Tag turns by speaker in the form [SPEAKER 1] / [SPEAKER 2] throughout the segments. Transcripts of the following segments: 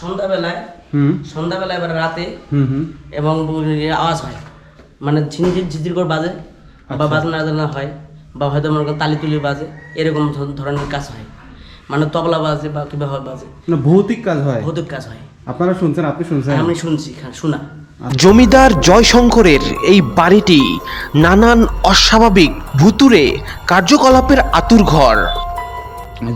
[SPEAKER 1] সন্ধ্যাবেলায়
[SPEAKER 2] হুম।
[SPEAKER 1] সন্ধ্যাবেলায় এবার রাতে
[SPEAKER 2] হুম হুম।
[SPEAKER 1] এবং আওয়াজ হয়। মানে ঝিনঝির ঝিঝির করে বাজে বা বাজনা বাজনা হয় বা হয়তো মনে করেন তালি তুলি বাজে এরকম ধরনের কাজ হয়। মানে তবলা বাজে বা কিবা হয় বাজে।
[SPEAKER 2] না ভৌতিক কাজ হয়?
[SPEAKER 1] ভৌতিক কাজ হয়।
[SPEAKER 2] আপনারা শুনছেন আপনি শুনছেন?
[SPEAKER 1] আমি শুনছি শোনা।
[SPEAKER 3] জমিদার জয়শঙ্করের এই বাড়িটি নানান অস্বাভাবিক ভুতুরে কার্যকলাপের আতুর ঘর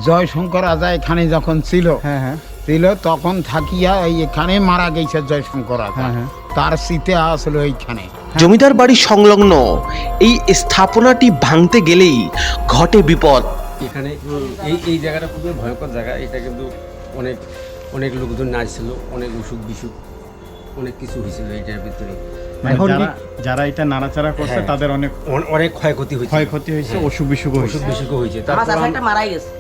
[SPEAKER 4] জয়শঙ্কর রাজা এখানে যখন ছিল
[SPEAKER 2] হ্যাঁ হ্যাঁ।
[SPEAKER 4] ছিল তখন থাকিয়া এই এখানে মারা গেছে জয়শঙ্কর
[SPEAKER 2] হ্যাঁ, হ্যাঁ।
[SPEAKER 4] তার শীতে আসলো এইখানে।
[SPEAKER 3] জমিদার বাড়ি সংলগ্ন এই স্থাপনাটি ভাঙতে গেলেই ঘটে বিপদ।
[SPEAKER 5] এখানে এই এই জায়গাটা খুবই ভয়ঙ্কর জায়গা। এটা কিন্তু অনেক অনেক লোকজন নাচছিল অনেক অসুখ বিসুখ অনেক কিছু হয়েছিল এইটার ভিতরে।
[SPEAKER 6] মানে
[SPEAKER 2] এখন
[SPEAKER 6] যারা যারা এটা নাড়াচাড়া করছে
[SPEAKER 5] হ্যাঁ।
[SPEAKER 6] তাদের অনেক
[SPEAKER 5] অন- অনেক ক্ষয়ক্ষতি হয়েছে।
[SPEAKER 6] ক্ষয়ক্ষতি হয়েছে অসুখ বিসুখ হয়েছে।
[SPEAKER 5] অসুখ বিসুখ হয়েছে।
[SPEAKER 1] আমার
[SPEAKER 5] তারপর
[SPEAKER 1] চাচা মারাই গেছে।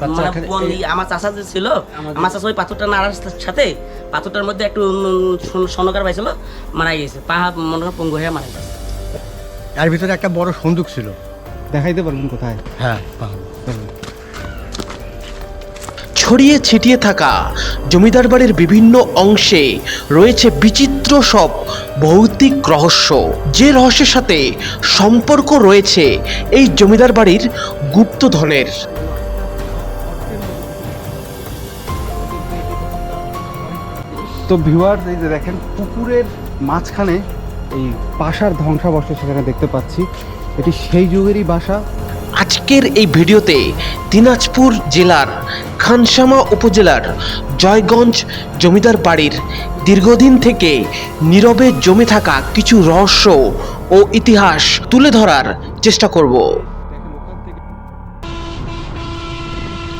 [SPEAKER 1] মানে আমার চাচা যে ছিল আমার চাচা ওই পাথরটা নাড়ার সাথে পাথরটার মধ্যে একটু সনকার পাইছিল মারা গেছে পা হাত মনে হয় পঙ্গু হয়ে মারা গেছে
[SPEAKER 7] এর ভিতরে একটা বড় সন্দুক ছিল।
[SPEAKER 2] দেখাইতে পারবেন কোথায়?
[SPEAKER 7] হ্যাঁ
[SPEAKER 3] ছড়িয়ে ছিটিয়ে থাকা জমিদার বাড়ির বিভিন্ন অংশে রয়েছে বিচিত্র সব ভৌতিক রহস্য। যে রহস্যের সাথে সম্পর্ক রয়েছে এই জমিদার বাড়ির গুপ্তধনের।
[SPEAKER 2] তো ভিউয়ার এই যে দেখেন, পুকুরের মাঝখানে এই বাসার ধ্বংসাবশেষ সেখানে দেখতে পাচ্ছি। এটি সেই যুগেরই বাসা।
[SPEAKER 3] আজকের এই ভিডিওতে দিনাজপুর জেলার খানসামা উপজেলার জয়গঞ্জ জমিদার বাড়ির দীর্ঘদিন থেকে নীরবে জমে থাকা কিছু রহস্য ও ইতিহাস তুলে ধরার চেষ্টা করব।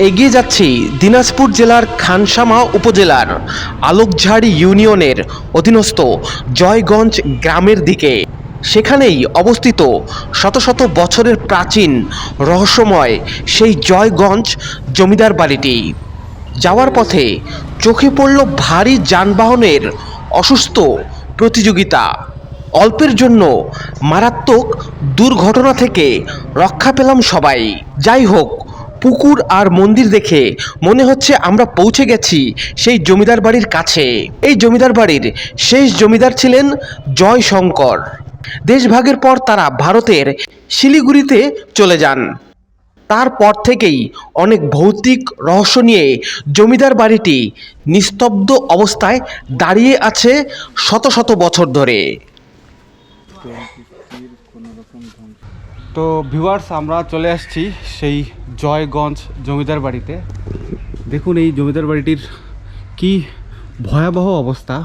[SPEAKER 3] এগিয়ে যাচ্ছি দিনাজপুর জেলার খানসামা উপজেলার আলোকঝাড়ি ইউনিয়নের অধীনস্থ জয়গঞ্জ গ্রামের দিকে। সেখানেই অবস্থিত শত শত বছরের প্রাচীন রহস্যময় সেই জয়গঞ্জ জমিদার বাড়িটি। যাওয়ার পথে চোখে পড়ল ভারী যানবাহনের অসুস্থ প্রতিযোগিতা। অল্পের জন্য মারাত্মক দুর্ঘটনা থেকে রক্ষা পেলাম সবাই। যাই হোক পুকুর আর মন্দির দেখে মনে হচ্ছে আমরা পৌঁছে গেছি সেই জমিদার বাড়ির কাছে। এই জমিদার বাড়ির শেষ জমিদার ছিলেন জয়শঙ্কর। দেশভাগের পর তারা ভারতের শিলিগুড়িতে চলে যান। তারপর থেকেই অনেক ভৌতিক রহস্য নিয়ে জমিদার বাড়িটি নিস্তব্ধ অবস্থায় দাঁড়িয়ে আছে শত শত বছর ধরে।
[SPEAKER 2] তো ভিউয়ার্স আমরা চলে আসছি সেই জয়গঞ্জ জমিদার বাড়িতে। দেখুন এই জমিদার বাড়িটির কি ভয়াবহ অবস্থা।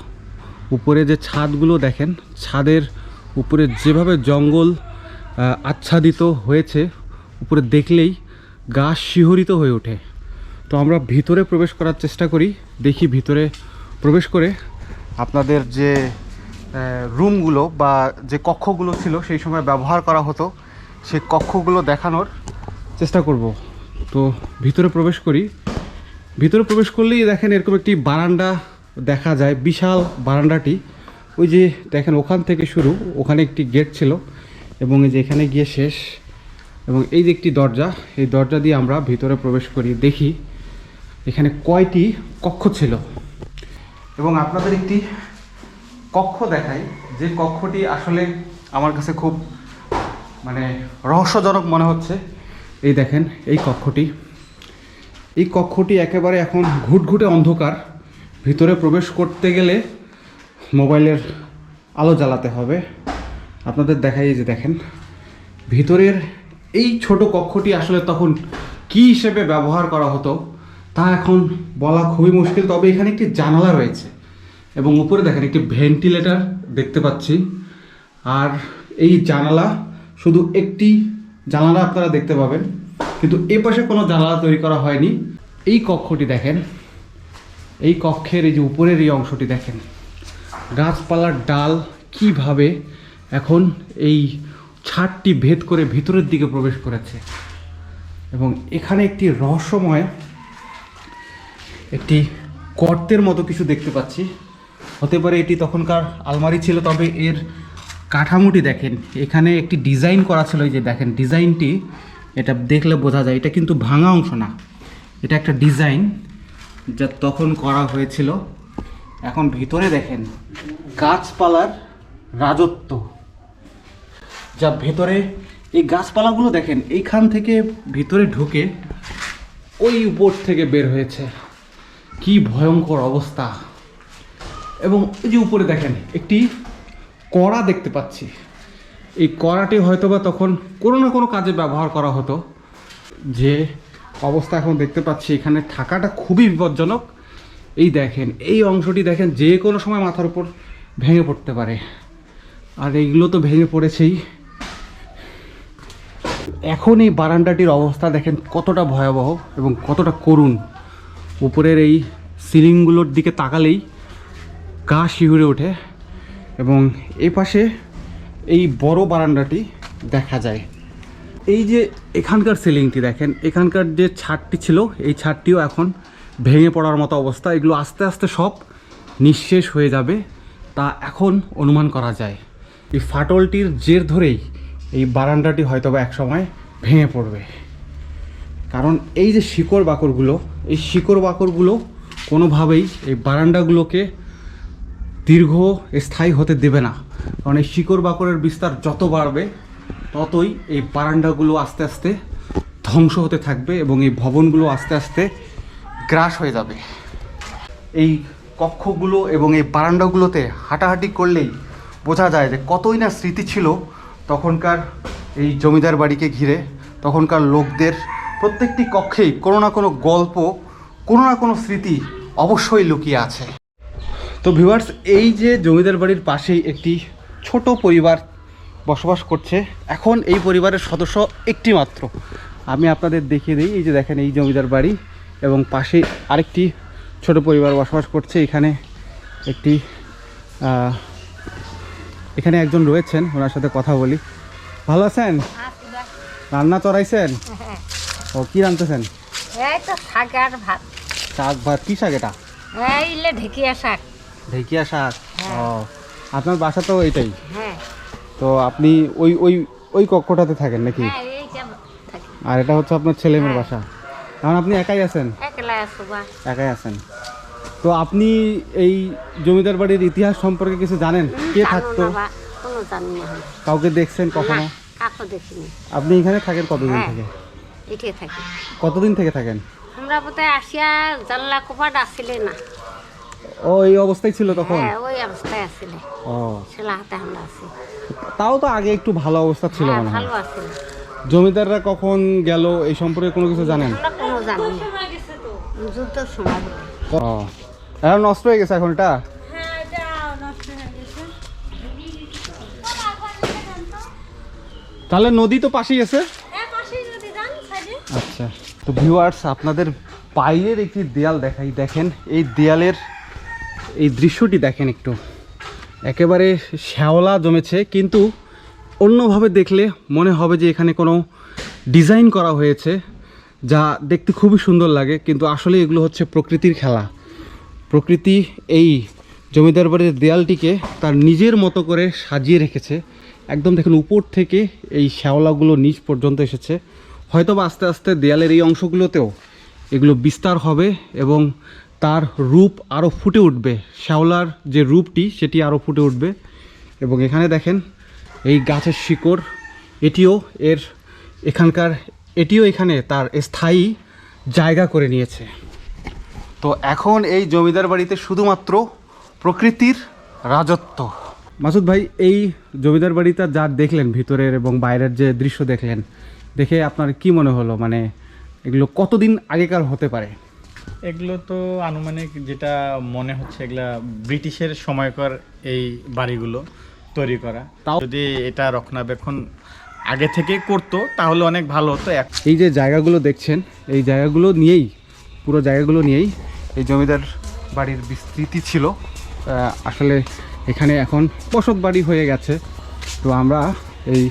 [SPEAKER 2] উপরে যে ছাদগুলো দেখেন, ছাদের উপরে যেভাবে জঙ্গল আচ্ছাদিত হয়েছে, উপরে দেখলেই গা শিহরিত হয়ে ওঠে। তো আমরা ভিতরে প্রবেশ করার চেষ্টা করি, দেখি ভিতরে প্রবেশ করে আপনাদের যে রুমগুলো বা যে কক্ষগুলো ছিল, সেই সময় ব্যবহার করা হতো। সেই কক্ষগুলো দেখানোর চেষ্টা করব। তো ভিতরে প্রবেশ করি। ভিতরে প্রবেশ করলেই দেখেন এরকম একটি বারান্দা দেখা যায়, বিশাল বারান্দাটি। ওই যে দেখেন ওখান থেকে শুরু, ওখানে একটি গেট ছিল এবং এই যে এখানে গিয়ে শেষ এবং এই যে একটি দরজা, এই দরজা দিয়ে আমরা ভিতরে প্রবেশ করি, দেখি এখানে কয়টি কক্ষ ছিল। এবং আপনাদের একটি কক্ষ দেখাই, যে কক্ষটি আসলে আমার কাছে খুব মানে রহস্যজনক মনে হচ্ছে। এই দেখেন, এই কক্ষটি। এই কক্ষটি একেবারে এখন ঘুটঘুটে অন্ধকার। ভিতরে প্রবেশ করতে গেলে মোবাইলের আলো জ্বালাতে হবে। আপনাদের দেখাই যে দেখেন, ভিতরের এই ছোট কক্ষটি আসলে তখন কি হিসেবে ব্যবহার করা হতো, তা এখন বলা খুবই মুশকিল। তবে এখানে একটি জানালা রয়েছে এবং উপরে দেখেন একটি ভেন্টিলেটর দেখতে পাচ্ছি। আর এই জানালা শুধু একটি জানালা আপনারা দেখতে পাবেন, কিন্তু এ পাশে কোনো জানালা তৈরি করা হয়নি। এই কক্ষটি দেখেন, এই কক্ষের এই যে উপরের এই অংশটি দেখেন। গাছপালার ডাল কীভাবে এখন এই ছাদটি ভেদ করে ভিতরের দিকে প্রবেশ করেছে। এবং এখানে একটি রহস্যময়, একটি গর্তের মতো কিছু দেখতে পাচ্ছি। হতে পারে এটি তখনকার আলমারি ছিল, তবে এর কাঠামোটি দেখেন, এখানে একটি ডিজাইন করা ছিল যে দেখেন ডিজাইনটি, এটা দেখলে বোঝা যায়, এটা কিন্তু ভাঙা অংশ না, এটা একটা ডিজাইন যা তখন করা হয়েছিল। এখন ভিতরে দেখেন, গাছপালার রাজত্ব। যা ভেতরে, এই গাছপালাগুলো দেখেন, এইখান থেকে ভিতরে ঢুকে ওই উপর থেকে বের হয়েছে। কি ভয়ঙ্কর অবস্থা। এবং এই যে উপরে দেখেন, একটি কড়া দেখতে পাচ্ছি। এই কড়াটি হয়তোবা তখন কোনো না কোনো কাজে ব্যবহার করা হতো। যে অবস্থা এখন দেখতে পাচ্ছি, এখানে থাকাটা খুবই বিপজ্জনক। এই দেখেন, এই অংশটি দেখেন, যে কোনো সময় মাথার উপর ভেঙে পড়তে পারে। আর এইগুলো তো ভেঙে পড়েছেই। এখন এই বারান্দাটির অবস্থা দেখেন কতটা ভয়াবহ এবং কতটা করুণ। উপরের এই সিলিংগুলোর দিকে তাকালেই গা শিউরে ওঠে। এবং এই পাশে এই বড় বারান্দাটি দেখা যায়। এই যে এখানকার সিলিংটি দেখেন, এখানকার যে ছাদটি ছিল, এই ছাদটিও এখন ভেঙে পড়ার মতো অবস্থা। এগুলো আস্তে আস্তে সব নিঃশেষ হয়ে যাবে, তা এখন অনুমান করা যায়। এই ফাটলটির জের ধরেই এই বারান্দাটি হয়তো বা একসময় ভেঙে পড়বে। কারণ এই যে শিকড় বাকড়গুলো, এই শিকড় বাকড়গুলো কোনোভাবেই এই বারান্দাগুলোকে দীর্ঘ স্থায়ী হতে দেবে না। কারণ এই শিকড় বাকড়ের বিস্তার যত বাড়বে, ততই এই বারান্দাগুলো আস্তে আস্তে ধ্বংস হতে থাকবে এবং এই ভবনগুলো আস্তে আস্তে গ্রাস হয়ে যাবে। এই কক্ষগুলো এবং এই বারান্দাগুলোতে হাঁটাহাঁটি করলেই বোঝা যায় যে কতই না স্মৃতি ছিল তখনকার এই জমিদার বাড়িকে ঘিরে। তখনকার লোকদের প্রত্যেকটি কক্ষেই কোনো না কোনো গল্প, কোনো না কোনো স্মৃতি অবশ্যই লুকিয়ে আছে। তো ভিউয়ার্স এই যে জমিদার বাড়ির পাশেই একটি ছোট পরিবার বসবাস করছে। এখন এই পরিবারের সদস্য একটি মাত্র আমি আপনাদের দেখিয়ে দিই এই যে দেখেন এই জমিদার বাড়ি এবং পাশে আরেকটি ছোট পরিবার বসবাস করছে। এখানে একটি এখানে একজন রয়েছেন ওনার সাথে কথা বলি। ভালো আছেন? রান্না চড়াইছেন? ও কি রান্নতেছেন?
[SPEAKER 8] এই শাক ভাত।
[SPEAKER 2] শাক কি শাক এটা?
[SPEAKER 8] ঢেকিয়া শাক।
[SPEAKER 2] ঢেকিয়া শাক? ও আপনার বাসা তো এইটাই
[SPEAKER 8] হ্যাঁ।
[SPEAKER 2] তো আপনি ওই ওই ওই কক্ষটাতে থাকেন নাকি?
[SPEAKER 8] হ্যাঁ
[SPEAKER 2] আর এটা হচ্ছে আপনার ছেলে মেয়ের বাসা। কারণ আপনি একাই আছেন? একাই আছেন। তো আপনি এই জমিদার বাড়ির ইতিহাস সম্পর্কে কিছু জানেন? কে থাকতো। কাউকে দেখছেন কখনো? আপনি এখানে থাকেন কতদিন
[SPEAKER 8] হ্যাঁ।
[SPEAKER 2] থেকে? কতদিন থেকে থাকেন?
[SPEAKER 8] আমরা বোধহয় আসিয়া জানলা কোপাট আসলে না।
[SPEAKER 2] ও এই অবস্থায় ছিল তখন?
[SPEAKER 8] হ্যাঁ ওই অবস্থায় আসলে
[SPEAKER 2] ও।
[SPEAKER 8] হাতে আমরা আছি।
[SPEAKER 2] তাও তো আগে একটু ভালো অবস্থা ছিল
[SPEAKER 8] হ্যাঁ
[SPEAKER 2] মনে হয়।
[SPEAKER 8] ভালো আছিল
[SPEAKER 2] জমিদাররা কখন গেল এই সম্পর্কে কোনো কিছু জানেন?
[SPEAKER 8] আমরা কোনো জানি না। যুদ্ধের সময়।
[SPEAKER 2] ও। এখন নষ্ট হয়ে গেছে এখন এটা? তাহলে নদী তো পাশেই আছে? আচ্ছা তো ভিউয়ার্স আপনাদের বাইরের একটি দেয়াল দেখাই দেখেন এই দেয়ালের এই দৃশ্যটি দেখেন একটু। একেবারে শ্যাওলা জমেছে, কিন্তু অন্যভাবে দেখলে মনে হবে যে এখানে কোনো ডিজাইন করা হয়েছে যা দেখতে খুবই সুন্দর লাগে, কিন্তু আসলে এগুলো হচ্ছে প্রকৃতির খেলা। প্রকৃতি এই জমিদার বাড়ির দেয়ালটিকে তার নিজের মতো করে সাজিয়ে রেখেছে। একদম দেখুন, উপর থেকে এই শ্যাওলাগুলো নিচ পর্যন্ত এসেছে। হয়তো আস্তে আস্তে দেয়ালের এই অংশগুলোতেও এগুলো বিস্তার হবে এবং তার রূপ আরও ফুটে উঠবে। শ্যাওলার যে রূপটি, সেটি আরও ফুটে উঠবে। এবং এখানে দেখেন, এই গাছের শিকড়, এটিও এর এখানকার, এটিও এখানে তার স্থায়ী জায়গা করে নিয়েছে। তো এখন এই জমিদার বাড়িতে শুধুমাত্র প্রকৃতির রাজত্ব। মাসুদ ভাই, এই জমিদার বাড়িটা যা দেখলেন ভিতরের এবং বাইরের যে দৃশ্য দেখলেন, দেখে আপনার কি মনে হলো? মানে এগুলো কতদিন আগেকার হতে পারে?
[SPEAKER 6] এগুলো তো আনুমানিক যেটা মনে হচ্ছে এগুলা ব্রিটিশের সময়কার এই বাড়িগুলো তৈরি করা।
[SPEAKER 2] তাও-
[SPEAKER 6] যদি এটা রক্ষণাবেক্ষণ আগে থেকে করতো তাহলে অনেক ভালো হতো।
[SPEAKER 2] এই যে জায়গাগুলো দেখছেন এই জায়গাগুলো নিয়েই পুরো জায়গাগুলো নিয়েই এই জমিদার বাড়ির বিস্তৃতি ছিল। আসলে এখানে এখন বসত বাড়ি হয়ে গেছে। তো আমরা এই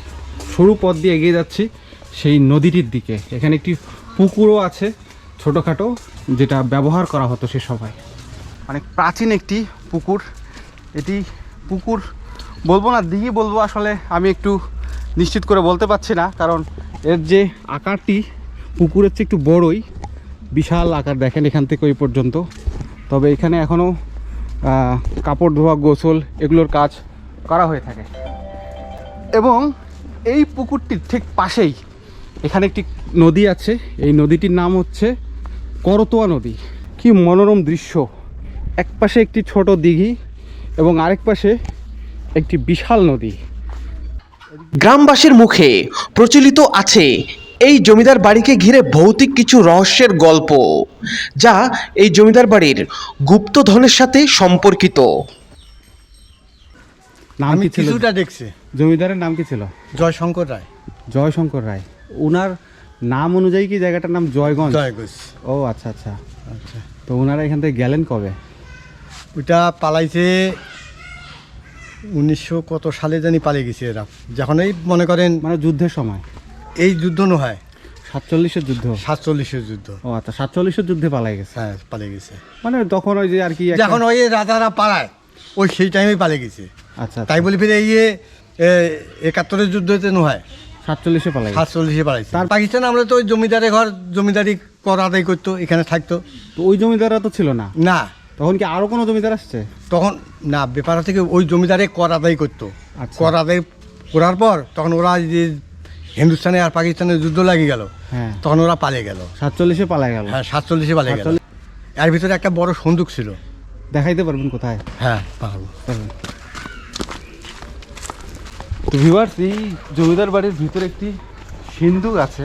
[SPEAKER 2] সরু পথ দিয়ে এগিয়ে যাচ্ছি সেই নদীটির দিকে। এখানে একটি পুকুরও আছে ছোটোখাটো। যেটা ব্যবহার করা হতো সে সময়। অনেক প্রাচীন একটি পুকুর। এটি পুকুর বলব না, দিঘি বলব আসলে আমি একটু নিশ্চিত করে বলতে পারছি না, কারণ এর যে আকারটি পুকুরের চেয়ে একটু বড়ই, বিশাল আকার দেখেন এখান থেকে ওই পর্যন্ত। তবে এখানে এখনও কাপড় ধোয়া, গোসল এগুলোর কাজ করা হয়ে থাকে। এবং এই পুকুরটির ঠিক পাশেই এখানে একটি নদী আছে। এই নদীটির নাম হচ্ছে করতোয়া নদী। কি মনোরম দৃশ্য। এক পাশে একটি ছোট দিঘি এবং আরেক পাশে একটি বিশাল নদী।
[SPEAKER 3] গ্রামবাসীর মুখে প্রচলিত আছে এই জমিদার বাড়িকে ঘিরে ভৌতিক কিছু রহস্যের গল্প যা এই জমিদার বাড়ির গুপ্তধনের সাথে সম্পর্কিত।
[SPEAKER 2] নাম
[SPEAKER 7] আমি
[SPEAKER 2] কি ছিল?
[SPEAKER 7] কিছুটা দেখছি।
[SPEAKER 2] জমিদারের নাম কি ছিল?
[SPEAKER 7] জয়শঙ্কর রায়।
[SPEAKER 2] জয়শঙ্কর রায়। ওনার নাম অনুযায়ী কি জায়গাটার নাম জয়গঞ্জ?
[SPEAKER 7] জয় ঘোষ
[SPEAKER 2] ও আচ্ছা আচ্ছা।
[SPEAKER 7] আচ্ছা।
[SPEAKER 2] তো ওনারা এখান থেকে গেলেন কবে?
[SPEAKER 7] ওইটা পালাইছে উনিশশো কত সালে জানি পালিয়ে গেছে এরা। যখন এই মনে করেন
[SPEAKER 2] মানে যুদ্ধের সময়?
[SPEAKER 7] এই যুদ্ধ নয়।
[SPEAKER 2] সাতচল্লিশের যুদ্ধ?
[SPEAKER 7] সাতচল্লিশের যুদ্ধ।
[SPEAKER 2] ও আচ্ছা সাতচল্লিশের যুদ্ধে পালাই গেছে?
[SPEAKER 7] হ্যাঁ পালিয়ে গেছে।
[SPEAKER 2] মানে তখন ওই যে আর কি
[SPEAKER 7] যখন ওই রাজারা পালায় ওই সেই টাইমে পালিয়ে গেছে।
[SPEAKER 2] আচ্ছা
[SPEAKER 7] তাই বলে ফিরে এই যে এ, একাত্তরের যুদ্ধতে নয়।
[SPEAKER 2] সাতচল্লিশে পালাই
[SPEAKER 7] সাতচল্লিশে পালাইছে। তার পাকিস্তান আমরা তো ওই জমিদারের ঘর জমিদারি কর আদায় করতো এখানে থাকতো।
[SPEAKER 2] তো ওই জমিদাররা তো ছিল না?
[SPEAKER 7] না।
[SPEAKER 2] তখন কি আরও কোনো জমিদার আসছে?
[SPEAKER 7] তখন না ব্যাপার থেকে ওই জমিদারে কর আদায় করতো।
[SPEAKER 2] আচ্ছা।
[SPEAKER 7] কর আদায় করার পর তখন ওরা যে হিন্দুস্তানে আর পাকিস্তানের যুদ্ধ লাগে গেল।
[SPEAKER 2] হ্যাঁ।
[SPEAKER 7] তখন ওরা পালিয়ে গেল।
[SPEAKER 2] সাতচল্লিশে পালাই গেল।
[SPEAKER 7] হ্যাঁ সাতচল্লিশে পালিয়ে গেল। এর ভিতরে একটা বড় সন্দুক ছিল।
[SPEAKER 2] দেখাইতে পারবেন কোথায়?
[SPEAKER 7] হ্যাঁ পারব।
[SPEAKER 2] পারবেন। ভিউয়ার্স এই জমিদার বাড়ির ভিতরে একটি সিন্ধুক আছে।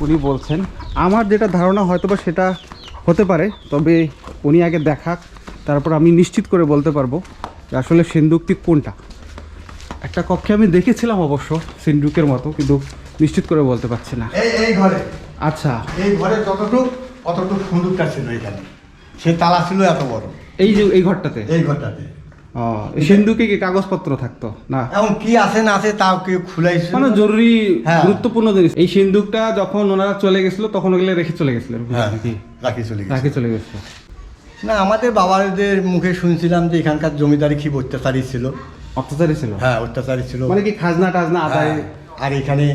[SPEAKER 2] উনি বলছেন আমার যেটা ধারণা হয়তো বা সেটা হতে পারে তবে উনি আগে দেখাক তারপর আমি নিশ্চিত করে বলতে পারব যে আসলে সিন্ধুকটি কোনটা। একটা কক্ষে আমি দেখেছিলাম অবশ্য সিন্ধুকের মতো কিন্তু নিশ্চিত করে বলতে পারছি না।
[SPEAKER 7] এই এই ঘরে।
[SPEAKER 2] আচ্ছা।
[SPEAKER 7] এই ঘরে যতটুক অতটুক সন্দুকটা ছিল এখানে। সে তালা ছিল এত বড়।
[SPEAKER 2] এই যে এই ঘরটাতে?
[SPEAKER 7] এই ঘরটাতে।
[SPEAKER 2] সিন্ধুকে কি কাগজপত্র থাকতো? না।
[SPEAKER 7] এখন কি আছে না আছে তাও কেউ খুলাইছে।
[SPEAKER 2] মানে জরুরি
[SPEAKER 7] হ্যাঁ।
[SPEAKER 2] গুরুত্বপূর্ণ জিনিস। এই সিন্ধুকটা যখন ওনারা চলে গেছিল তখন ওগুলো রেখে চলে গেছিল
[SPEAKER 7] হ্যাঁ রাখি চলে গেছে।
[SPEAKER 2] রাখে চলে গেছিল
[SPEAKER 7] না আমাদের বাবাদের মুখে শুনছিলাম যে এখানকার জমিদারি কি অত্যাচারী ছিল।
[SPEAKER 2] অত্যাচারী ছিল?
[SPEAKER 7] হ্যাঁ অত্যাচারী ছিল।
[SPEAKER 2] মানে কি খাজনা টাজনা আদায়?
[SPEAKER 7] হ্যাঁ, আর এখানে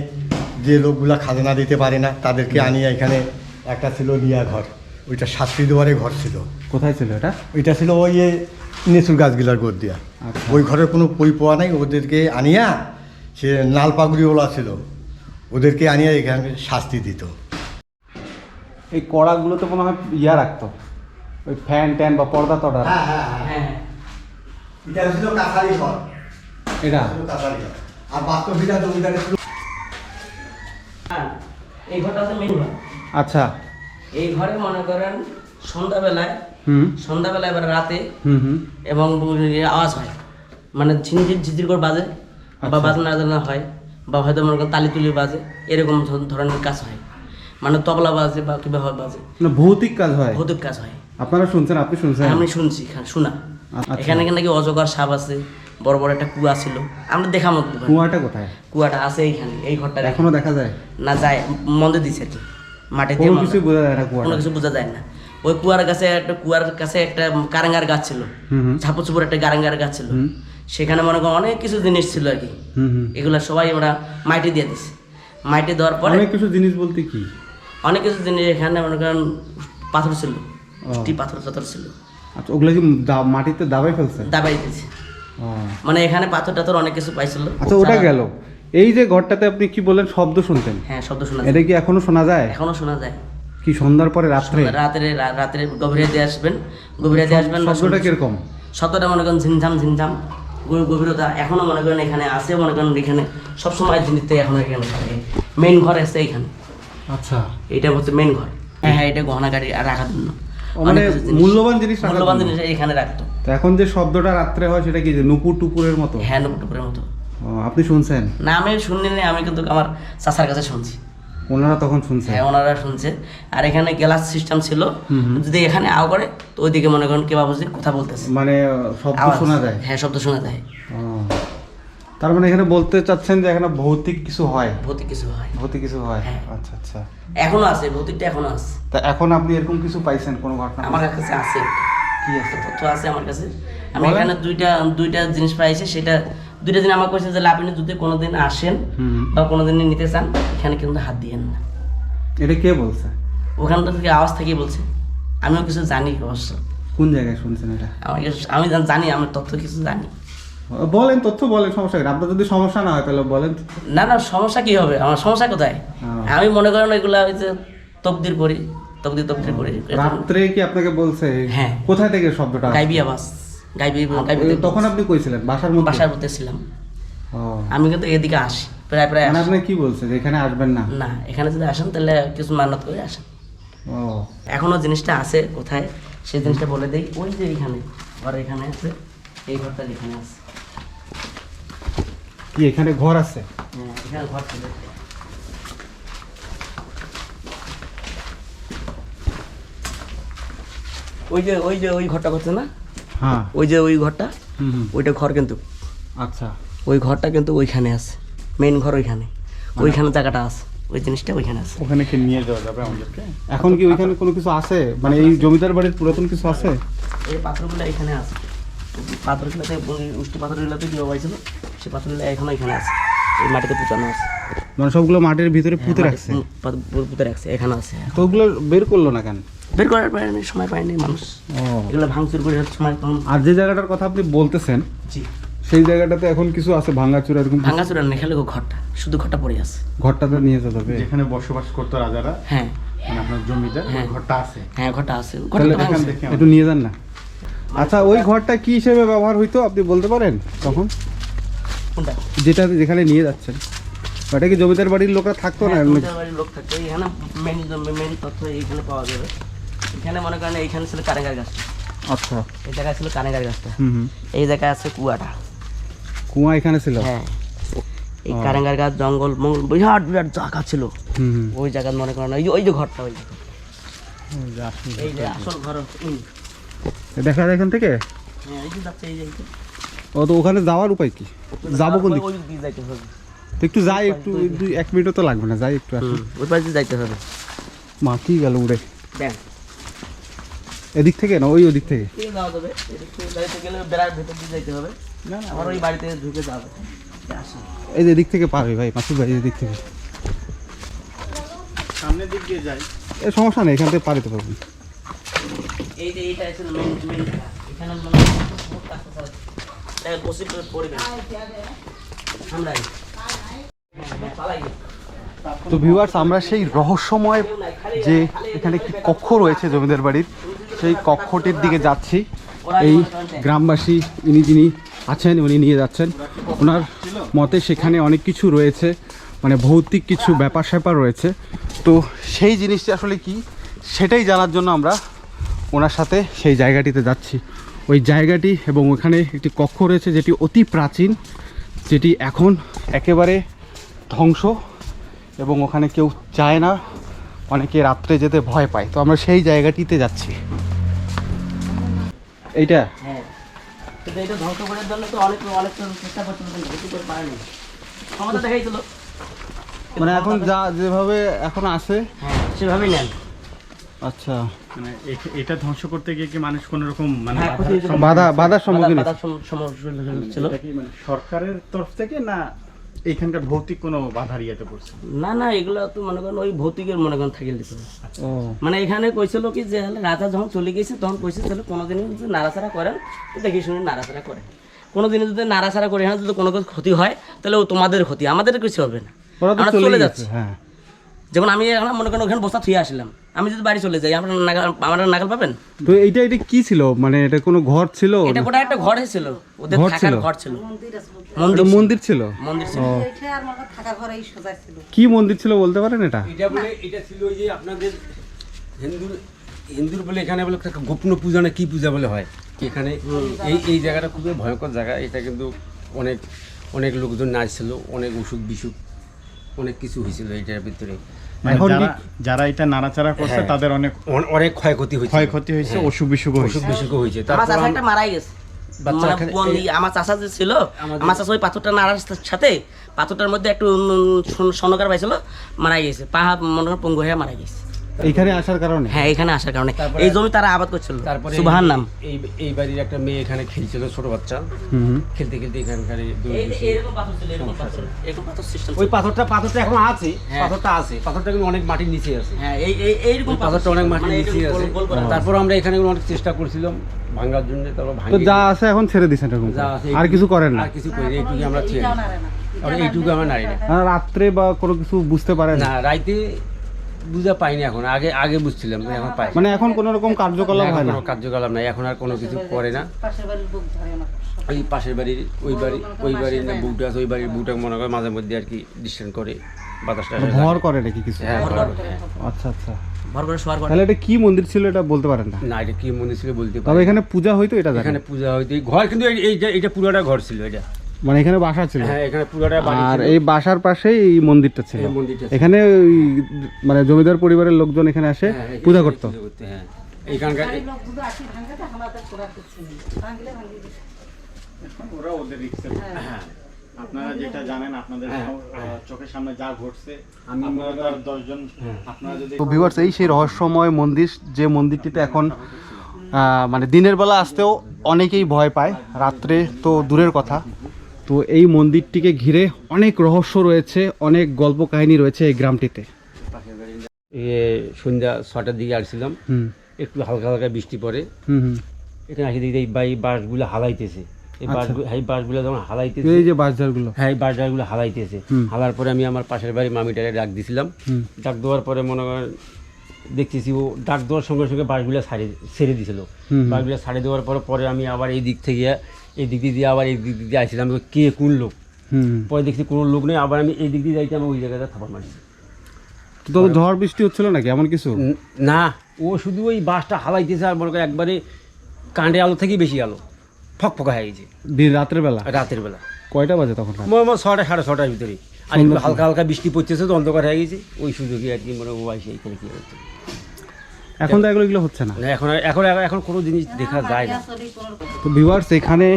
[SPEAKER 7] যে লোকগুলা খাজনা দিতে পারে না তাদেরকে আনিয়ে এখানে একটা ছিল নিয়া ঘর ওইটা শাস্তি দুয়ারে ঘর ছিল।
[SPEAKER 2] কোথায় ছিল এটা?
[SPEAKER 7] ওইটা ছিল ওই নেচুর গাছগুলার গোদ দিয়া।
[SPEAKER 2] আচ্ছা।
[SPEAKER 7] ওই ঘরের কোনো পই পোয়া নাই ওদেরকে আনিয়া সে নাল পাগড়িওয়ালা ছিল ওদেরকে আনিয়া এখানে শাস্তি দিত।
[SPEAKER 2] এই কড়াগুলোতে মনে হয় ইয়া রাখতো ওই ফ্যান ট্যান বা পর্দা টর্দা
[SPEAKER 7] হ্যাঁ হ্যাঁ হ্যাঁ এটা ছিল কাছারি ঘর।
[SPEAKER 2] এটা?
[SPEAKER 7] কাছারি ঘর। আর বাস্তবিটা জমিদারে ছিল
[SPEAKER 1] হ্যাঁ এই ঘরটা মেন
[SPEAKER 2] আচ্ছা।
[SPEAKER 1] এই ঘরে মনে করেন সন্ধ্যাবেলায়
[SPEAKER 2] হুম।
[SPEAKER 1] সন্ধ্যাবেলায় এবার রাতে এবং আওয়াজ হয়। মানে ঝিনঝির ঝিঝির করে বাজে বা বাজনা বাজনা হয় বা হয়তো মনে করেন তালি তুলি বাজে এরকম ধরনের কাজ হয়। মানে তবলা বাজে বা কীভাবে বাজে।
[SPEAKER 2] না ভৌতিক কাজ হয়।
[SPEAKER 1] ভৌতিক কাজ হয়।
[SPEAKER 2] আপনারা শুনছেন আপনি শুনছেন?
[SPEAKER 1] আমি শুনছি এখানে শোনা।
[SPEAKER 2] আচ্ছা।
[SPEAKER 1] এখানে নাকি অজগর সাপ আছে বড় বড় একটা কুয়া ছিল। আমরা দেখা মতো
[SPEAKER 2] কুয়াটা কোথায়?
[SPEAKER 1] কুয়াটা আছে এইখানে এই ঘরটা
[SPEAKER 2] এখনও দেখা যায়?
[SPEAKER 1] না যায় মন্দে দিছে আর কি। মাটি দিয়ে
[SPEAKER 2] কোনো কিছু বোঝা যায় না
[SPEAKER 1] কোনো কিছু বোঝা যায় না। ওই কুয়ার কাছে একটা কুয়ার কাছে একটা কারাঙ্গার গাছ ছিল।
[SPEAKER 2] হুম হুম।
[SPEAKER 1] ঝাপু চুপুর একটা গারাঙ্গার গাছ ছিল। সেখানে মনে করো অনেক কিছু জিনিস ছিল আর কি। এগুলো সবাই ওরা মাটি দিয়ে দিছে। মাটি দেওয়ার পরে
[SPEAKER 2] অনেক কিছু জিনিস বলতে কি?
[SPEAKER 1] অনেক কিছু জিনিস এখানে মনে করেন পাথর ছিল
[SPEAKER 2] ও।
[SPEAKER 1] পাথর টাথর ছিল।
[SPEAKER 2] আচ্ছা ওগুলো কি মাটিতে দাবাই ফেলছে?
[SPEAKER 1] দাবাই দিয়েছে। মানে এখানে পাথর টাথর অনেক কিছু পাইছিল।
[SPEAKER 2] আচ্ছা ওটা গেল। এই যে ঘরটাতে আপনি কি বললেন শব্দ শুনতেন?
[SPEAKER 1] হ্যাঁ শব্দ শোনা
[SPEAKER 2] এটা কি এখনও শোনা যায়?
[SPEAKER 1] এখনও শোনা যায়।
[SPEAKER 2] কি সন্ধ্যার পরে রাত্রে?
[SPEAKER 1] রাত্রে রাত্রে গভীরে দিয়ে আসবেন। গভীরে দিয়ে আসবেন
[SPEAKER 2] শব্দটা কীরকম?
[SPEAKER 1] শব্দটা মনে করেন ঝিনঝাম ঝিনঝাম গভীর- গভীরতা এখনও মনে করেন এখানে আছে মনে করেন এখানে। সবসময় জিনিসটা এখনও এখানে থাকে। মেন ঘর আছে এখানে।
[SPEAKER 2] আচ্ছা।
[SPEAKER 1] এটা হচ্ছে মেন ঘর। হ্যাঁ হ্যাঁ এটা গহনা গাড়ি রাখার জন্য।
[SPEAKER 2] মানে মূল্যবান জিনিস
[SPEAKER 1] মূল্যবান জিনিস এখানে রাখতো।
[SPEAKER 2] তো এখন যে শব্দটা রাত্রে হয় সেটা কি যে নুপুর টুপুরের মতো?
[SPEAKER 1] হ্যাঁ টুকুরের মতো।
[SPEAKER 2] আপনি শুনছেন?
[SPEAKER 1] না আমি শুনিনি আমি কিন্তু আমার চাচার কাছে শুনছি।
[SPEAKER 2] ওনারা তখন শুনছেন
[SPEAKER 1] হ্যাঁ ওনারা শুনছে। আর এখানে গ্লাস সিস্টেম ছিল। যদি এখানে আও করে তো ওইদিকে মনে করেন কে বাবুজি কথা বলতেছে।
[SPEAKER 2] মানে শব্দ শোনা যায়।
[SPEAKER 1] হ্যাঁ শব্দ শোনা যায়।
[SPEAKER 2] তার মানে এখানে বলতে চাচ্ছেন যে এখানে ভৌতিক কিছু হয়?
[SPEAKER 1] ভৌতিক কিছু হয়।
[SPEAKER 2] ভৌতিক কিছু হয়?
[SPEAKER 1] হ্যাঁ।
[SPEAKER 2] আচ্ছা আচ্ছা।
[SPEAKER 1] এখনও আছে ভৌতিকটা এখনও আছে।
[SPEAKER 2] তা এখন আপনি এরকম কিছু পাইছেন কোনো ঘটনা?
[SPEAKER 1] আমার কাছে আছে।
[SPEAKER 2] কি আছে?
[SPEAKER 1] তথ্য আছে আমার কাছে। আমি এখানে দুইটা দুইটা জিনিস পাইছি সেটা দুইটা দিন আমাকে কইছে যে আপনি যদি কোনোদিন আসেন। বা কোনোদিন নিতে চান এখানে কিন্তু হাত দিয়েন না
[SPEAKER 2] এটা কে বলছে?
[SPEAKER 1] ওখানটা থেকে আওয়াজ থেকেই বলছে। আমিও কিছু জানি অবশ্য।
[SPEAKER 2] কোন জায়গায় শুনছেন এটা?
[SPEAKER 1] আমাকে আমি জানি আমার তথ্য কিছু জানি।
[SPEAKER 2] বলেন তথ্য বলেন সমস্যা কি? আপনার যদি সমস্যা না হয় তাহলে বলেন।
[SPEAKER 1] না না সমস্যা কি হবে? আমার সমস্যা কোথায়। আমি মনে করেন ওইগুলা ওই যে তবদির করি তবদির তবদির করি।
[SPEAKER 2] রাত্রে কি আপনাকে বলছে?
[SPEAKER 1] হ্যাঁ।
[SPEAKER 2] কোথায় থেকে শব্দটা?
[SPEAKER 1] গাইবি আবাস গাইবি গাইবি
[SPEAKER 2] তখন আপনি কইছিলেন বাসার মধ্যে?
[SPEAKER 1] বাসার মধ্যে ছিলাম। আমি কিন্তু এদিকে আসি প্রায় প্রায়
[SPEAKER 2] মানে আপনি কি বলছে যে এখানে আসবেন না?
[SPEAKER 1] না এখানে যদি আসেন তাহলে কিছু মানত করে আসেন। এখনও জিনিসটা আছে কোথায় সেই জিনিসটা বলে দেই। ওই যে এখানে ঘর এখানে আছে এই ঘরটা এখানে আছে।
[SPEAKER 2] কি এখানে ঘর আছে?
[SPEAKER 1] হ্যাঁ এখানে ঘর ছিল। ওই যে ওই যে ওই ঘরটা করছে না? ওই যে ওই ঘরটা ওইটা ঘর কিন্তু।
[SPEAKER 2] আচ্ছা।
[SPEAKER 1] ওই ঘরটা কিন্তু ওইখানে আছে। মেইন ঘর ওইখানে। ওইখানে জায়গাটা আছে। ওই জিনিসটা ওইখানে আছে।
[SPEAKER 6] ওখানে কি নিয়ে যাওয়া যাবে আমাদেরকে?
[SPEAKER 2] এখন কি ওইখানে কোনো কিছু আছে? মানে এই জমিদার বাড়ির পুরাতন কিছু আছে?
[SPEAKER 1] এই পাথরগুলো এখানে আছে। পাথরগুলোতে উষ্টি পাথরগুলোতে দেওয়া হয়েছিল সেই পাথরগুলো এখনও এখানে আছে। এই মাটিতে পুচানো আছে।
[SPEAKER 2] মানে সবগুলো মাটির ভিতরে পুঁতে
[SPEAKER 1] হ্যাঁ,
[SPEAKER 2] রাখছে।
[SPEAKER 1] মাটি- পা- পু- পুঁতে রাখছে এখানে আছে
[SPEAKER 2] তো ওগুলো বের করল না কেন?
[SPEAKER 1] বের করার পারেনি সময় পায়নি মানুষ। এগুলো ভাঙচুর করে সময় তখন
[SPEAKER 2] আর যে জায়গাটার কথা আপনি বলতেছেন
[SPEAKER 1] জি।
[SPEAKER 2] সেই জায়গাটাতে এখন কিছু আছে ভাঙাচুরা এরকম
[SPEAKER 1] ভাঙাচুরা নেই খালি ঘরটা শুধু ঘরটা পড়ে আছে।
[SPEAKER 2] ঘরটাতে নিয়ে যেতে হবে।
[SPEAKER 6] যেখানে বসবাস করতো রাজারা
[SPEAKER 1] হ্যাঁ।
[SPEAKER 6] মানে আপনার জমিদার ওই
[SPEAKER 1] হ্যাঁ।
[SPEAKER 6] ঘরটা আছে।
[SPEAKER 1] হ্যাঁ ঘরটা আছে।
[SPEAKER 2] একটু নিয়ে যান না। আচ্ছা ওই ঘরটা কি হিসেবে ব্যবহার হইতো আপনি বলতে পারেন তখন?
[SPEAKER 1] কোনটা?
[SPEAKER 2] যেটা যেখানে নিয়ে যাচ্ছেন। ওটা কি জমিদার বাড়ির লোকরা থাকতো না
[SPEAKER 1] হ্যাঁ, জমিদার বাড়ির লোক থাকতো। এখানে মেন মেন তথ্য এইখানে পাওয়া যাবে। এখানে মনে করেন এইখানে ছিল কারেঙ্গার গাছটা।
[SPEAKER 2] আচ্ছা।
[SPEAKER 1] এই জায়গায় ছিল কারেঙ্গার গাছটা।
[SPEAKER 2] হুম
[SPEAKER 1] এই জায়গায় আছে কুয়াটা।
[SPEAKER 2] কুয়া এখানে ছিল?
[SPEAKER 1] হ্যাঁ। এই কারেঙ্গার গাছ জঙ্গল মঙ্গল বিরাট বিরাট জায়গা ছিল।
[SPEAKER 2] হুম
[SPEAKER 1] ওই জায়গা মনে করেন ওই যে ওই যে ঘরটা ওই এই যে আসল ঘর
[SPEAKER 2] দেখা যায় এখান থেকে?
[SPEAKER 1] হ্যাঁ এই যে যাচ্ছে এই যে
[SPEAKER 2] ও তো ওখানে যাওয়ার উপায় কি? যাব কোন দিক?
[SPEAKER 1] ওই দিক যাইতে হবে।
[SPEAKER 2] তো একটু যাই একটু দুই এক মিনিটও তো লাগবে না যাই একটু
[SPEAKER 1] ওই পাশে যাইতে হবে।
[SPEAKER 2] মাটি গেল উড়ে? এদিক থেকে না ওই ওদিক থেকে?
[SPEAKER 1] ঠিক যাওয়া যাবে এদিক থেকে যাইতে গেলে বেড়ার ভেতর দিয়ে যাইতে হবে। না আমার ওই বাড়িতে ঢুকে যাবে। আসি।
[SPEAKER 2] এই যে এদিক থেকে পারবে ভাই মাসুদ ভাই এদিক থেকে।
[SPEAKER 6] সামনের দিক দিয়ে যাই।
[SPEAKER 2] এ সমস্যা নেই এখান থেকে পারিতে পারবেন
[SPEAKER 1] এই যে এইটা মেন এখানে আছে। বসে পড়বে। আমরা পালাই
[SPEAKER 2] তো ভিউয়ার্স আমরা সেই রহস্যময় যে এখানে একটি কক্ষ রয়েছে জমিদার বাড়ির, সেই কক্ষটির দিকে যাচ্ছি। এই গ্রামবাসী ইনি যিনি আছেন, উনি নিয়ে যাচ্ছেন। ওনার মতে সেখানে অনেক কিছু রয়েছে মানে ভৌতিক কিছু ব্যাপার স্যাপার রয়েছে। তো সেই জিনিসটি আসলে কি, সেটাই জানার জন্য আমরা ওনার সাথে সেই জায়গাটিতে যাচ্ছি। ওই জায়গাটি এবং ওখানে একটি কক্ষ রয়েছে, যেটি অতি প্রাচীন, যেটি এখন একেবারে ধ্বংস এবং ওখানে কেউ চায় না অনেকে রাত্রে যেতে ভয় পায়। তো আমরা সেই জায়গাটিতে যাচ্ছি। এইটা?
[SPEAKER 1] হ্যাঁ। এটা ধ্বংস করার জন্য তো অনেক অনেক চেষ্টা করছিল করে পারেনি। ক্ষমতা দেখাইছিল।
[SPEAKER 2] মানে এখন যা যেভাবে এখন আছে
[SPEAKER 1] হ্যাঁ সেভাবেই নেন।
[SPEAKER 2] আচ্ছা।
[SPEAKER 6] মানে এটা ধ্বংস করতে গিয়ে কি মানুষ কোন রকম মানে
[SPEAKER 1] হ্যাঁ,
[SPEAKER 2] বাধা বাধার সম্মুখীন
[SPEAKER 1] ছিল
[SPEAKER 6] মানে সরকারের তরফ থেকে না এইখানকার ভৌতিক কোনো বাধা ইয়েতে পড়ছে?
[SPEAKER 1] না না এগুলো তো মনে করেন ওই ভৌতিকের মনে করেন থাকে দিছিল মানে এখানে কইছিল কি যে রাজা যখন চলে গেছে তখন কইছে তাহলে কোনোদিন যদি নাড়াচাড়া করেন তো দেখি শুনে নাড়াচাড়া করে। কোনোদিন যদি নাড়াচাড়া করে এখানে যদি কোনো কিছু ক্ষতি হয় তাহলে ও তোমাদের ক্ষতি আমাদের কিছু হবে না। আমরা
[SPEAKER 2] চলে যাচ্ছে
[SPEAKER 1] যাচ্ছি।
[SPEAKER 2] হ্যাঁ।
[SPEAKER 1] যেমন আমি এখন মনে করেন ওখানে বস্তা থুয়ে আসলাম। আমি যদি বাড়ি চলে যাই আপনার নাগাল আমার নাগাল পাবেন?
[SPEAKER 2] তো এইটা এটা কি ছিল? মানে এটা কোনো ঘর ছিল?
[SPEAKER 1] এটা গোটা একটা ঘরে ছিল। ওদের
[SPEAKER 2] ঘর
[SPEAKER 1] থাকার
[SPEAKER 2] ছিল?
[SPEAKER 1] ঘর ছিল। মন্দির
[SPEAKER 2] মন্দির। ছিল।
[SPEAKER 1] মন্দির ছিল?
[SPEAKER 2] কি মন্দির ছিল বলতে পারেন এটা?
[SPEAKER 5] এটা বলে এটা ছিল ওই যে আপনাদের হিন্দু হিন্দুর বলে এখানে বলে একটা গোপন পূজা না কি পূজা বলে হয়? এখানে এই এই জায়গাটা খুবই ভয়ঙ্কর জায়গা। এটা কিন্তু অনেক অনেক লোকজন নাচছিল অনেক অসুখ বিসুখ অনেক কিছু হয়েছিল এটার ভিতরে।
[SPEAKER 6] মানে যারা এটা নাড়াচাড়া করছে
[SPEAKER 5] হ্যাঁ।
[SPEAKER 6] তাদের অনেক
[SPEAKER 5] অনেক ক্ষয়ক্ষতি হয়েছে।
[SPEAKER 6] ক্ষয়ক্ষতি হয়েছে অসুখ বিসুখ
[SPEAKER 5] অসুখ বিসুখ হয়েছে।
[SPEAKER 1] আমার
[SPEAKER 5] তারপর
[SPEAKER 1] একটা মারাই গেছে। আমার চাষা যে ছিল আমার চাষা ওই পাথরটা নাড়ার সাথে পাথরটার মধ্যে একটু সনকার পাইছিল মারা গেছে। পাহা মনে হয় পঙ্গু হয়ে মারা গেছে।
[SPEAKER 2] এইখানে আসার কারণে?
[SPEAKER 1] হ্যাঁ এখানে আসার কারণে। এই জমি তারা আবাদ করছিল।
[SPEAKER 5] তারপরে
[SPEAKER 1] সুবাহার নাম।
[SPEAKER 5] এই এই বাড়ির একটা মেয়ে এখানে খেলছিল ছোট বাচ্চা। খেলতে খেলতে এখানকার এই দুই দিকে-
[SPEAKER 1] এরকম পাথর ছিল এরকম পাথর। এরকম পাথর সিস্টেম
[SPEAKER 5] ওই পাথরটা পাথরটা এখন আছে
[SPEAKER 1] হ্যাঁ।
[SPEAKER 5] পাথরটা আছে। পাথরটা কিন্তু অনেক মাটির নিচে আছে।
[SPEAKER 1] হ্যাঁ এই এই এইরকম
[SPEAKER 5] পাথরটা অনেক মাটির
[SPEAKER 1] মানে
[SPEAKER 5] নিচে আছে। তারপর আমরা এখানে অনেক চেষ্টা করছিলাম ভাঙার জন্য তারপর
[SPEAKER 2] তো যা আছে এখন ছেড়ে দিচ্ছেন এরকম
[SPEAKER 5] যা
[SPEAKER 2] আর কিছু করেন না।
[SPEAKER 5] আর কিছু করি এইটুকু আমরা ছেড়ে আর এইটুকু আমরা নারী না।
[SPEAKER 2] রাত্রে বা কোনো কিছু বুঝতে পারে
[SPEAKER 5] না রাইতে বুঝা পাইনি এখন। আগে আগে বুঝছিলাম এখন পাই
[SPEAKER 2] মানে এখন কোনো রকম কার্যকলাপ হয় না?
[SPEAKER 5] কার্যকলাপ নাই এখন আর কোনো কিছু করে না। ওই পাশের বাড়ির ওই বাড়ি ওই বাড়ির না বুকটা আছে ওই বাড়ির বুকটা মনে করে মাঝে মধ্যে আর কি ডিস্টেন্স করে বাতাসটা আসে।
[SPEAKER 2] ভর করে নাকি কিছু?
[SPEAKER 5] হ্যাঁ হ্যাঁ।
[SPEAKER 2] আচ্ছা আচ্ছা।
[SPEAKER 1] ভর করে শোয়ার করে
[SPEAKER 2] তাহলে এটা কি মন্দির ছিল এটা বলতে পারেন না?
[SPEAKER 5] না এটা কি মনে ছিল বলতে
[SPEAKER 2] তবে এখানে পূজা হইতো এটা
[SPEAKER 5] এখানে পূজা হইতে ঘর কিন্তু এই- এইটা এটা পুরোটা ঘর ছিল এটা।
[SPEAKER 2] মানে এখানে বাসা ছিল।
[SPEAKER 5] হ্যাঁ এখানে পুরোটা বাড়ি
[SPEAKER 2] আর। এই বাসার পাশেই এই মন্দিরটা ছিল।
[SPEAKER 5] এই মন্দিরটা ছিল।
[SPEAKER 2] এখানে ওই মানে জমিদার পরিবারের লোকজন এখানে আসে
[SPEAKER 5] হ্যাঁ,
[SPEAKER 2] পূজা করতো।
[SPEAKER 5] হ্যাঁ। এইখানকার
[SPEAKER 6] ওরা ওদের রিক্সে আপনারা যেটা জানেন আপনাদের চোখের সামনে যা ঘটছে আপনারা দশজন আপনারা যদি
[SPEAKER 2] তো ভিউয়ার্স এই সেই রহস্যময় মন্দির যে মন্দিরটিতে এখন মানে দিনের বেলা আসতেও অনেকেই ভয় পায়। রাত্রে তো দূরের কথা। তো এই মন্দিরটিকে ঘিরে অনেক রহস্য রয়েছে অনেক গল্প কাহিনী রয়েছে এই গ্রামটিতে।
[SPEAKER 5] সন্ধ্যা ছটার দিকে আসছিলাম। একটু হালকা হালকা বৃষ্টি পড়ে। এখানে আসি দেখি এই বাই বাসগুলো হালাইতেছে। এই বাসগুলো এই বাসগুলো যখন হালাইতেছে
[SPEAKER 2] এই যে বাসঝাড়গুলো
[SPEAKER 5] হ্যাঁ এই বাসগুলো হালাইতেছে। হালার পরে আমি আমার পাশের বাড়ি মামিটারে ডাক দিছিলাম। ডাক দেওয়ার পরে মনে করেন দেখতেছি ও ডাক দেওয়ার সঙ্গে সঙ্গে বাসগুলো ছাড়ে ছেড়ে দিছিল।
[SPEAKER 2] হুম।
[SPEAKER 5] বাসগুলো ছাড়ে দেওয়ার পরে পরে আমি আবার এই দিক থেকে এই দিক দিয়ে আবার এই দিক দিয়ে আসছিলাম কে কোন লোক। পরে দেখছি কোনো লোক নেই আবার আমি এই দিক দিয়ে যাইতে আমি ওই জায়গাটা থাপড় মারছি।
[SPEAKER 2] তো ঝড় বৃষ্টি হচ্ছিল নাকি? এমন কিছু?
[SPEAKER 5] না ও শুধু ওই বাসটা হালাইতেছে আর মনে করে একবারে কাণ্ডে আলো থেকেই বেশি আলো। ফক ফকা হয়ে গেছে।
[SPEAKER 2] দিন রাত্রের বেলা?
[SPEAKER 5] রাতের বেলা।
[SPEAKER 2] কয়টা বাজে তখন?
[SPEAKER 5] ছটা সাড়ে ছটার ভিতরে আর হালকা হালকা বৃষ্টি পড়তেছে তো অন্ধকার হয়ে গেছে। ওই সুযোগে আর কি মনে ও আসে এখানে কি হচ্ছে
[SPEAKER 2] এখন তো এগুলো এগুলো হচ্ছে না।
[SPEAKER 5] এখন এখন এখন কোনো জিনিস দেখা যায় না।
[SPEAKER 2] তো ভিউয়ার্স এখানে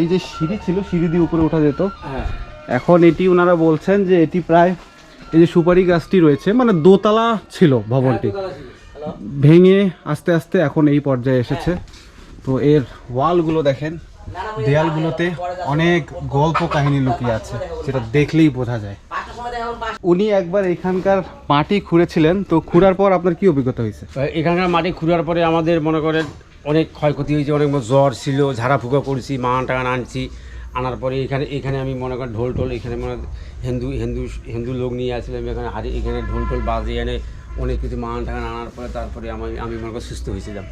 [SPEAKER 2] এই যে সিঁড়ি ছিল সিঁড়ি দিয়ে উপরে ওঠা যেত।
[SPEAKER 5] হ্যাঁ।
[SPEAKER 2] এখন এটি ওনারা বলছেন যে এটি প্রায় এই যে সুপারি গাছটি রয়েছে মানে দোতলা ছিল ভবনটি। ভেঙে আস্তে আস্তে এখন এই পর্যায়ে এসেছে। তো এর ওয়ালগুলো দেখেন। দেয়ালগুলোতে অনেক গল্প কাহিনী লুকিয়ে আছে যেটা দেখলেই বোঝা যায়। উনি একবার এখানকার মাটি খুঁড়েছিলেন, তো খুঁড়ার পর আপনার কি অভিজ্ঞতা হয়েছে?
[SPEAKER 5] এখানকার মাটি খুঁড়ার পরে আমাদের মনে করেন অনেক ক্ষয়ক্ষতি হয়েছে, অনেক জ্বর ছিল, ঝাড়া ফুকা করছি, মান টাকান আনছি। আনার পরে এখানে এখানে আমি মনে করেন ঢোল টোল, এখানে মনে হিন্দু হিন্দু হিন্দু লোক নিয়ে আসছিলাম, এখানে হারি এখানে ঢোল টোল বাজে এনে অনেক কিছু মান টাকান আনার পরে তারপরে আমি আমি মনে করেন সুস্থ হয়েছিলাম।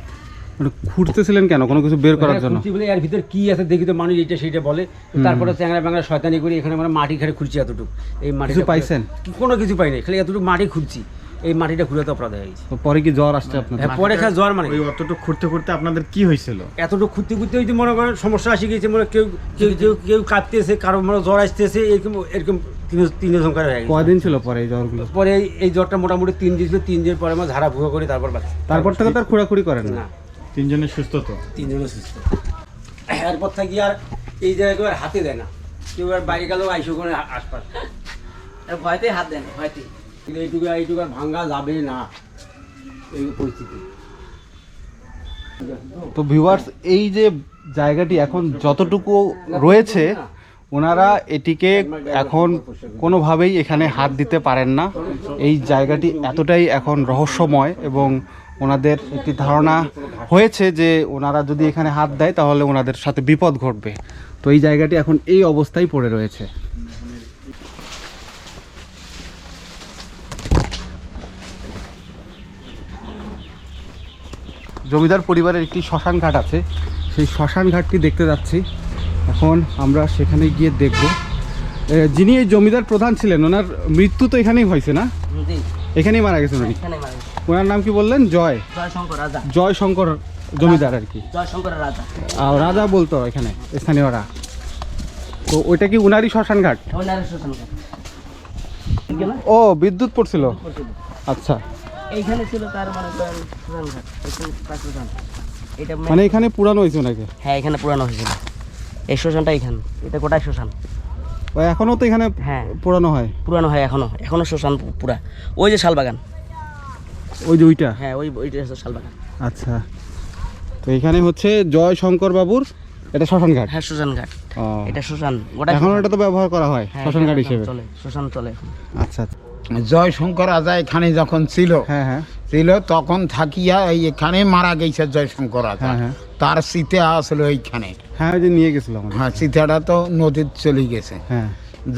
[SPEAKER 2] খুঁড়তেছিলেন কেন? কোনো কিছু বের করার জন্য?
[SPEAKER 5] বলে এর ভিতর কি আছে দেখি তো মানুষ এটা সেটা বলে। তারপরে চ্যাংরা ব্যাংরা শয়তানি করি এখানে মানে মাটি খুঁজছি এতটুকু। এই মাটি
[SPEAKER 2] পাইছেন?
[SPEAKER 5] কোনো কিছু পাই নাই খালি এতটুকু মাটি খুঁজছি এই মাটিটা খুঁড়ে তো অপরাধ হয়ে গেছে।
[SPEAKER 2] পরে কি জ্বর আসছে আপনার
[SPEAKER 5] হ্যাঁ, পরে খা জ্বর মানে।
[SPEAKER 6] ওই অতটুকু খুঁড়তে খুঁড়তে আপনাদের কি হয়েছিল?
[SPEAKER 5] এতটুকু খুঁজতে খুঁজতে হয়তো মনে করেন সমস্যা আসে গেছে মনে কেউ কেউ কেউ কেউ কাঁপতেছে কারও মনে জ্বর আসতেছে এরকম এরকম তিন তিন সংখ্যা হয়ে গেছে।
[SPEAKER 2] কয়দিন ছিল পরে এই জ্বরগুলো?
[SPEAKER 5] পরে এই- এই জ্বরটা মোটামুটি তিন দিন ছিল তিন দিন পরে আমার ঝাড়া ফুকা করি তারপর
[SPEAKER 2] তারপর থেকে তার খোঁড়াখুড়ি করেন না।
[SPEAKER 5] না
[SPEAKER 6] তিনজনের সুস্থ তো?
[SPEAKER 5] তিনজনে সুস্থ। এরপর থাকি আর এই জায়গায় আর হাতে দেয় না। কেউ আর বাইরে গেলেও আইসো করে আশপাশ।
[SPEAKER 1] ভয়তেই হাত দেন ভয়তেই।
[SPEAKER 5] কিন্তু এইটুকু এইটুকু আর ভাঙ্গা যাবে না এই পরিস্থিতি।
[SPEAKER 2] তো ভিউয়ার্স এই যে জায়গাটি এখন যতটুকু রয়েছে ওনারা এটিকে এখন কোনোভাবেই এখানে হাত দিতে পারেন না। এই জায়গাটি এতটাই এখন রহস্যময় এবং ওনাদের একটি ধারণা হয়েছে যে ওনারা যদি এখানে হাত দেয় তাহলে ওনাদের সাথে বিপদ ঘটবে। তো এই জায়গাটি এখন এই অবস্থায় পড়ে রয়েছে। জমিদার পরিবারের একটি শ্মশান ঘাট আছে। সেই শ্মশান ঘাটটি দেখতে যাচ্ছি। এখন আমরা সেখানে গিয়ে দেখব। যিনি এই জমিদার প্রধান ছিলেন ওনার মৃত্যু তো এখানেই হয়েছে না? এখানেই মারা গেছেন উনি? ওনার নাম কি বললেন? জয়।
[SPEAKER 1] জয় শঙ্কর
[SPEAKER 2] জমিদার আর কি। আর রাজা। বলতো এখানে স্থানীয়রা। তো ওইটা কি উনারই শ্মশান ঘাট
[SPEAKER 1] ওই নারেশ্বর শঙ্কর
[SPEAKER 2] ও বিদ্যুৎ পড়ছিল। আচ্ছা।
[SPEAKER 1] এইখানে ছিল তার মানে এখানে মানে
[SPEAKER 2] এখানে পুরানো হয়েছে ওনাকে
[SPEAKER 1] হ্যাঁ এখানে পুরানো হয়েছিল এই শ্মশানটা এখানে এটা গোটাই শ্মশান।
[SPEAKER 2] ও এখনও তো এখানে
[SPEAKER 1] হ্যাঁ।
[SPEAKER 2] পুরানো হয়।
[SPEAKER 1] পুরানো হয় এখনও এখনও শ্মশান পুরা। ওই যে শালবাগান।
[SPEAKER 2] ওই যে ওইটা?
[SPEAKER 1] হ্যাঁ ওই ওইটা হচ্ছে শালবাগান।
[SPEAKER 2] আচ্ছা। তো এখানে হচ্ছে জয় শঙ্কর বাবুর এটা শ্মশান ঘাট?
[SPEAKER 1] হ্যাঁ শ্মশান ঘাট। এটা শ্মশান। গোটা
[SPEAKER 2] এখন এটা তো ব্যবহার করা হয়
[SPEAKER 1] হ্যাঁ,
[SPEAKER 2] শ্মশান ঘাট হিসেবে?
[SPEAKER 1] চলে শ্মশান চলে
[SPEAKER 2] আচ্ছা আচ্ছা।
[SPEAKER 4] জয়শঙ্কর রাজা এখানে যখন ছিল
[SPEAKER 2] হ্যাঁ হ্যাঁ।
[SPEAKER 4] ছিল তখন থাকিয়া এই এখানে মারা গেছে জয়শঙ্কর রাজা
[SPEAKER 2] হ্যাঁ, হ্যাঁ।
[SPEAKER 4] তার শীতে আসলো এইখানে।
[SPEAKER 2] হ্যাঁ ওই যে নিয়ে গেছিলাম
[SPEAKER 4] হ্যাঁ সীতাটা তো নদীর চলে গেছে।
[SPEAKER 2] হ্যাঁ।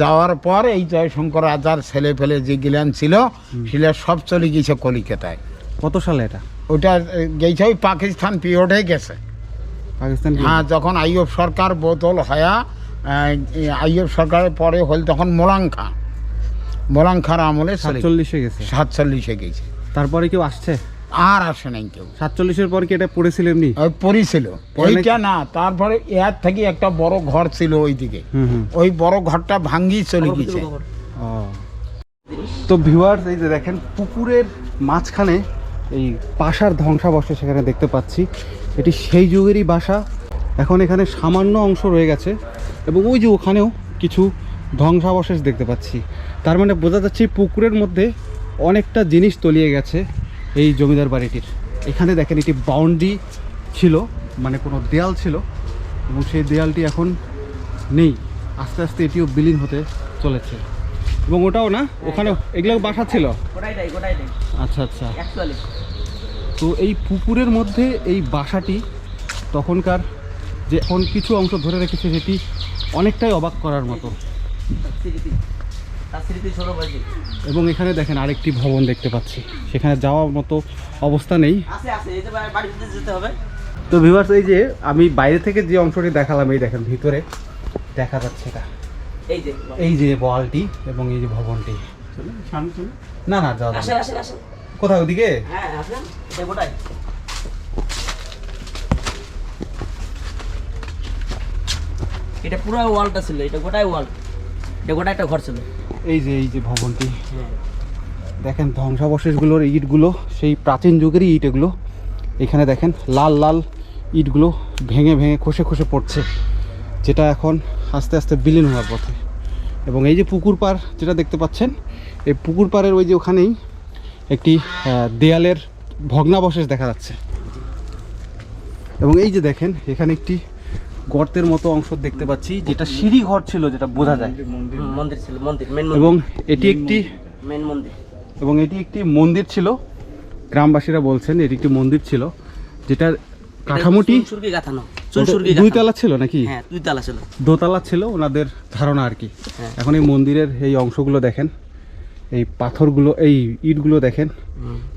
[SPEAKER 4] যাওয়ার পর এই জয়শঙ্কর রাজার ছেলে ফেলে যে গিলান ছিল সেগুলা সব চলে গেছে কলিকাতায়।
[SPEAKER 2] কত সালে এটা?
[SPEAKER 4] ওটা গেছে ওই পাকিস্তান পিরিয়ডে গেছে।
[SPEAKER 2] পাকিস্তান?
[SPEAKER 4] হ্যাঁ যখন আইয়ুব সরকার বোতল হয়া আইয়ুব সরকারের পরে হল তখন মোলাঙ্খা মোলাঙ্খার আমলে
[SPEAKER 2] সাতচল্লিশে গেছে?
[SPEAKER 4] সাতচল্লিশে গেছে।
[SPEAKER 2] তারপরে কেউ আসছে?
[SPEAKER 4] আর আসে নাই কেউ।
[SPEAKER 2] সাতচল্লিশের পর কি এটা পড়েছিল এমনি
[SPEAKER 4] ওই পরিছিল ওইটা না তারপরে এর থেকে একটা বড় ঘর ছিল ওইদিকে।
[SPEAKER 2] হুম হুম।
[SPEAKER 4] ওই বড় ঘরটা ভাঙ্গি চলে গেছে
[SPEAKER 2] তো ভিউয়ার্স এই যে দেখেন পুকুরের মাঝখানে এই বাসার ধ্বংসাবশেষ সেখানে দেখতে পাচ্ছি। এটি সেই যুগেরই বাসা। এখন এখানে সামান্য অংশ রয়ে গেছে এবং ওই যে ওখানেও কিছু ধ্বংসাবশেষ দেখতে পাচ্ছি। তার মানে বোঝা যাচ্ছে পুকুরের মধ্যে অনেকটা জিনিস তলিয়ে গেছে। এই জমিদার বাড়িটির। এখানে দেখেন এটি বাউন্ডারি ছিল মানে কোনো দেয়াল ছিল এবং সেই দেয়ালটি এখন নেই। আস্তে আস্তে এটিও বিলীন হতে চলেছে। এবং ওটাও না ওখানে এগুলো বাসা ছিল? আচ্ছা আচ্ছা। তো এই পুকুরের মধ্যে এই বাসাটি তখনকার যে এখন কিছু অংশ ধরে রেখেছে সেটি অনেকটাই অবাক করার মতো। এবং এখানে দেখেন আরেকটি ভবন দেখতে পাচ্ছি। সেখানে যাওয়ার মতো অবস্থা নেই। তো ভিভার্স এই যে আমি বাইরে থেকে যে অংশটি দেখালাম এই দেখেন ভিতরে দেখা যাচ্ছে এটা।
[SPEAKER 1] এই যে
[SPEAKER 2] এই যে বলটি এবং এই যে ভবনটি। না না যাওয়া কোথায় ওদিকে?
[SPEAKER 1] হ্যাঁ এটা এটা পুরো ওয়ালটা ছিল এটা গোটাই ওয়াল। এটা গোটা একটা ঘর ছিল।
[SPEAKER 2] এই যে এই যে ভবনটি। দেখেন ধ্বংসাবশেষগুলোর ইটগুলো সেই প্রাচীন যুগেরই ইট এগুলো এখানে দেখেন লাল লাল ইটগুলো ভেঙে ভেঙে খসে খসে পড়ছে যেটা এখন আস্তে আস্তে বিলীন হওয়ার পথে। এবং এই যে পুকুর পাড় যেটা দেখতে পাচ্ছেন এই পুকুর পাড়ের ওই যে ওখানেই একটি দেয়ালের ভগ্নাবশেষ দেখা যাচ্ছে। এবং এই যে দেখেন এখানে একটি গর্তের মতো অংশ দেখতে পাচ্ছি যেটা সিঁড়ি ঘর ছিল যেটা বোঝা যায়।
[SPEAKER 1] মন্দির ছিল মন্দির
[SPEAKER 2] এবং এটি একটি
[SPEAKER 1] মেন মন্দির।
[SPEAKER 2] এবং এটি একটি মন্দির ছিল। গ্রামবাসীরা বলছেন এটি একটি মন্দির ছিল যেটার কাঠামোটি দুই তালা ছিল নাকি?
[SPEAKER 1] হ্যাঁ দুই তালা ছিল।
[SPEAKER 2] দোতলা ছিল ওনাদের ধারণা আর কি।
[SPEAKER 1] হ্যাঁ।
[SPEAKER 2] এখন এই মন্দিরের এই অংশগুলো দেখেন এই পাথরগুলো এই ইটগুলো দেখেন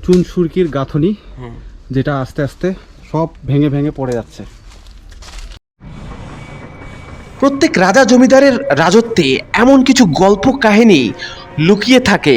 [SPEAKER 2] চুন সুরকির গাঁথনি
[SPEAKER 1] হ্যাঁ।
[SPEAKER 2] যেটা আস্তে আস্তে সব ভেঙে ভেঙে পড়ে যাচ্ছে।
[SPEAKER 3] প্রত্যেক রাজা জমিদারের রাজত্বে এমন কিছু গল্প কাহিনী লুকিয়ে থাকে।